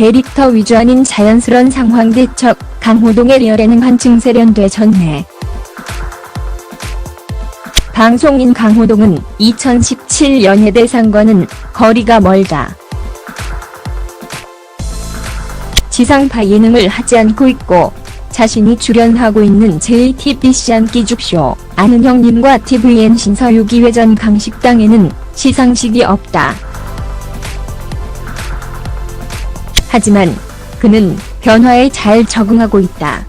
캐릭터 위주 아닌 자연스런 상황 대척, 강호동의 리얼에는 한층 세련돼 졌네. 방송인 강호동은 2017 연예대상과는 거리가 멀다. 지상파 예능을 하지 않고 있고 자신이 출연하고 있는 JTBC 한끼죽쇼 아는 형님과 TVN 신서유기 회전 강식당에는 시상식이 없다. 하지만 그는 변화에 잘 적응하고 있다.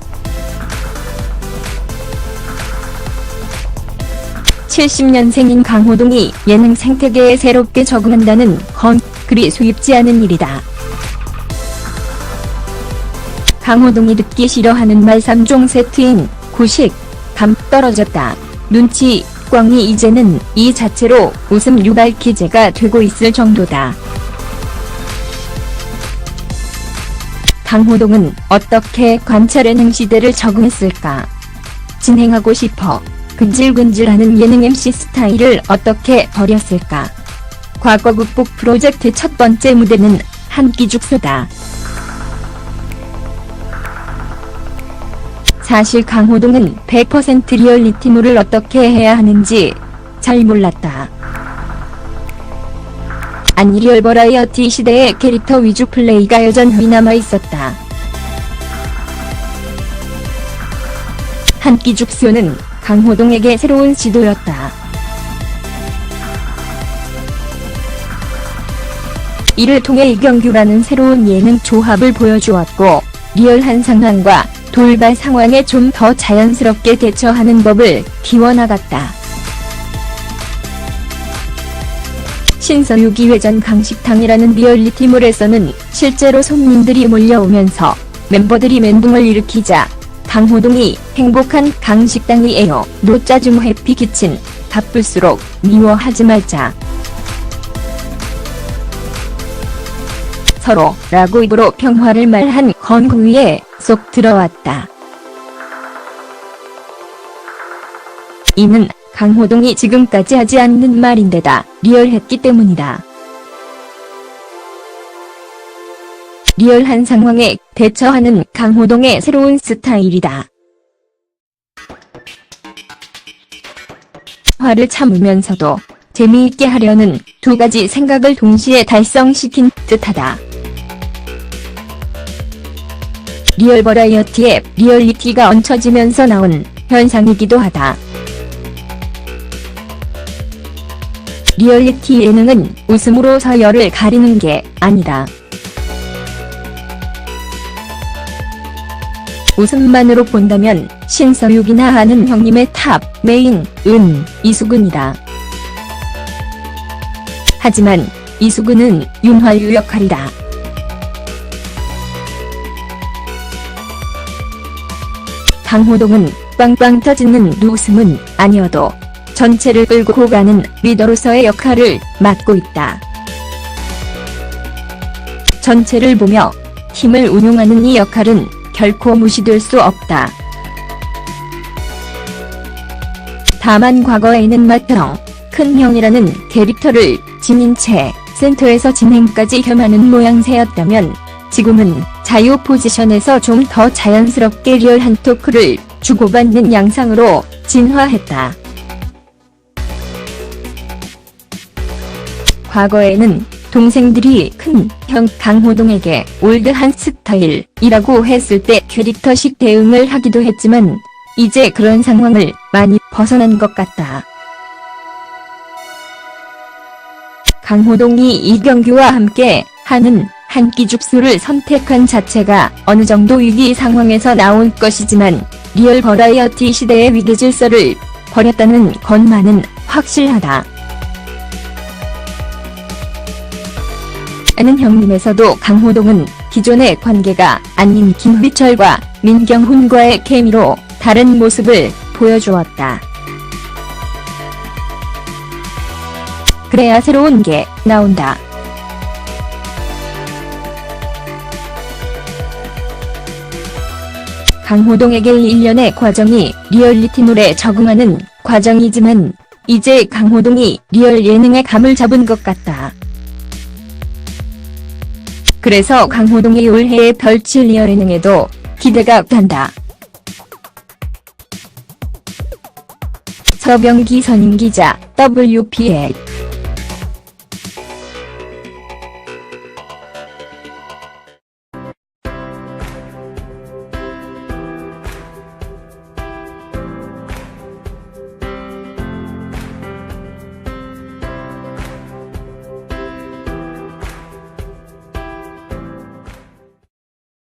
70년생인 강호동이 예능 생태계에 새롭게 적응한다는 건 그리 수입지 않은 일이다. 강호동이 듣기 싫어하는 말 3종 세트인 구식, 감 떨어졌다, 눈치, 꽝이 이제는 이 자체로 웃음 유발 기제가 되고 있을 정도다. 강호동은 어떻게 관찰 예능 시대를 적응했을까? 진행하고 싶어 근질근질하는 예능 MC 스타일을 어떻게 버렸을까? 과거 극복 프로젝트 첫 번째 무대는 한끼죽소다. 사실 강호동은 100% 리얼리티물을 어떻게 해야 하는지 잘 몰랐다. 안리얼 버라이어티 시대의 캐릭터 위주 플레이가 여전히 남아 있었다. 한끼 죽소는 강호동에게 새로운 시도였다. 이를 통해 이경규라는 새로운 예능 조합을 보여주었고, 리얼한 상황과 돌발 상황에 좀 더 자연스럽게 대처하는 법을 키워나갔다. 신서유기 회전 강식탕이라는 리얼리티물에서는 실제로 손님들이 몰려오면서 멤버들이 멘붕을 일으키자 강호동이 행복한 강식당이에요. 노짜줌 해피키친 바쁠수록 미워하지 말자. 서로 라고 입으로 평화를 말한 건구위에 쏙 들어왔다. 이는 강호동이 지금까지 하지 않는 말인데다 리얼했기 때문이다. 리얼한 상황에 대처하는 강호동의 새로운 스타일이다. 화를 참으면서도 재미있게 하려는 두 가지 생각을 동시에 달성시킨 듯하다. 리얼 버라이어티에 리얼리티가 얹혀지면서 나온 현상이기도 하다. 리얼리티 예능은 웃음으로 서열을 가리는 게 아니다. 웃음만으로 본다면 신서유기나 하는 형님의 탑, 메인, 은, 이수근이다. 하지만 이수근은 윤활유 역할이다. 강호동은 빵빵 터지는 웃음은 아니어도 전체를 끌고 가는 리더로서의 역할을 맡고 있다. 전체를 보며 팀을 운용하는 이 역할은 결코 무시될 수 없다. 다만 과거에는 마트형, 큰 형이라는 캐릭터를 지닌 채 센터에서 진행까지 겸하는 모양새였다면 지금은 자유 포지션에서 좀 더 자연스럽게 리얼한 토크를 주고받는 양상으로 진화했다. 과거에는 동생들이 큰 형 강호동에게 올드한 스타일이라고 했을 때 캐릭터식 대응을 하기도 했지만 이제 그런 상황을 많이 벗어난 것 같다. 강호동이 이경규와 함께 하는 한끼 죽수를 선택한 자체가 어느 정도 위기 상황에서 나온 것이지만 리얼 버라이어티 시대의 위기 질서를 버렸다는 것만은 확실하다. 아는 형님에서도 강호동은 기존의 관계가 아닌 김휘철과 민경훈과의 케미로 다른 모습을 보여주었다. 그래야 새로운 게 나온다. 강호동에게 1년의 과정이 리얼리티물에 적응하는 과정이지만 이제 강호동이 리얼 예능의 감을 잡은 것 같다. 그래서 강호동이 올해의 펼칠 리얼 예능에도 기대가 간다. 서병기 선임 기자, WPA